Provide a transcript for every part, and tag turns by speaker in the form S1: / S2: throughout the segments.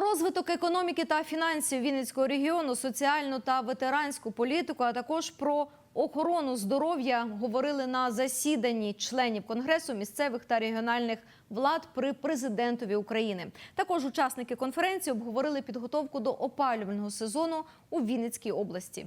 S1: розвиток економіки та фінансів Вінницького регіону, соціальну та ветеранську політику, а також про охорону здоров'я говорили на засіданні членів конгресу місцевих та регіональних влад при президентові України. Також учасники конференції обговорили підготовку до опалювального сезону у Вінницькій області.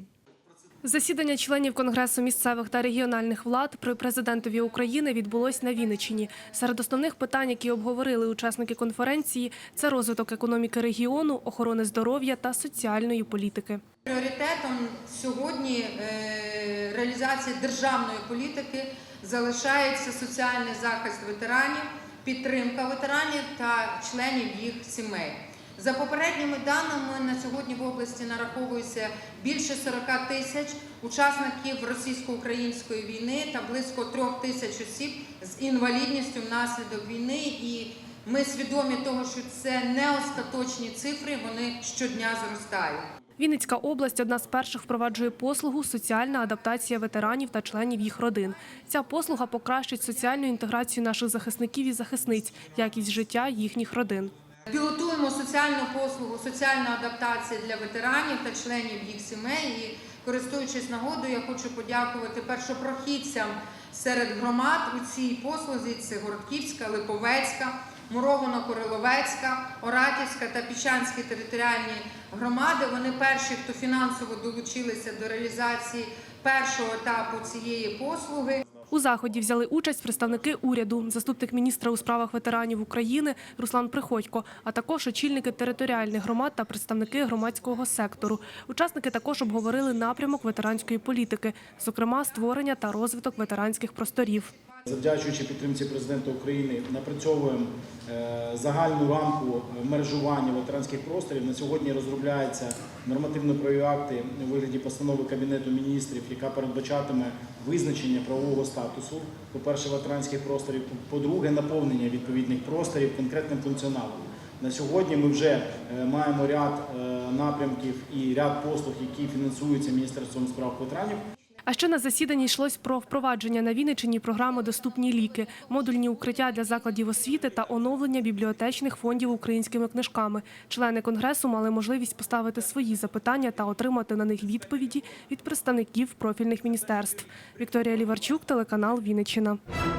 S2: Засідання членів Конгресу місцевих та регіональних влад при президентові України відбулось на Вінниччині. Серед основних питань, які обговорили учасники конференції, це розвиток економіки регіону, охорони здоров'я та соціальної політики.
S3: Пріоритетом сьогодні е, реалізації державної політики залишається соціальний захист ветеранів, підтримка ветеранів та членів їх сімей. За попередніми даними на сьогодні в області нараховується більше 40 тисяч учасників російсько-української війни та близько трьох тисяч осіб з інвалідністю внаслідок війни. І ми свідомі того, що це не остаточні цифри, вони щодня зростають.
S2: Вінницька область одна з перших впроваджує послугу соціальна адаптація ветеранів та членів їх родин. Ця послуга покращить соціальну інтеграцію наших захисників і захисниць, якість життя їхніх родин.
S3: Пілотуємо соціальну послугу, соціальна адаптація для ветеранів та членів їх сімей. І користуючись нагодою, я хочу подякувати першопрохідцям серед громад у цій послузі. Це Городківська, Липовецька, Муровано-Кориловецька, Оратівська та Піщанські територіальні громади. Вони перші, хто фінансово долучилися до реалізації першого етапу цієї послуги.
S2: У заході взяли участь представники уряду, заступник міністра у справах ветеранів України Руслан Приходько, а також очільники територіальних громад та представники громадського сектору. Учасники також обговорили напрямок ветеранської політики, зокрема створення та розвиток ветеранських просторів.
S4: Завдячуючи підтримці президента України, напрацьовуємо е, загальну рамку мережування ветеранських просторів. На сьогодні розробляються нормативно-правові акти у вигляді постанови Кабінету міністрів, яка передбачатиме визначення правового статусу, по-перше, ветеранських просторів, по-друге, наповнення відповідних просторів конкретним функціоналом. На сьогодні ми вже е, маємо ряд е, напрямків і ряд послуг, які фінансуються Міністерством справ ветеранів.
S2: А ще на засіданні йшлось про впровадження на Вінниччині програми Доступні ліки, модульні укриття для закладів освіти та оновлення бібліотечних фондів українськими книжками. Члени конгресу мали можливість поставити свої запитання та отримати на них відповіді від представників профільних міністерств. Вікторія Ліварчук, телеканал Вінниччина.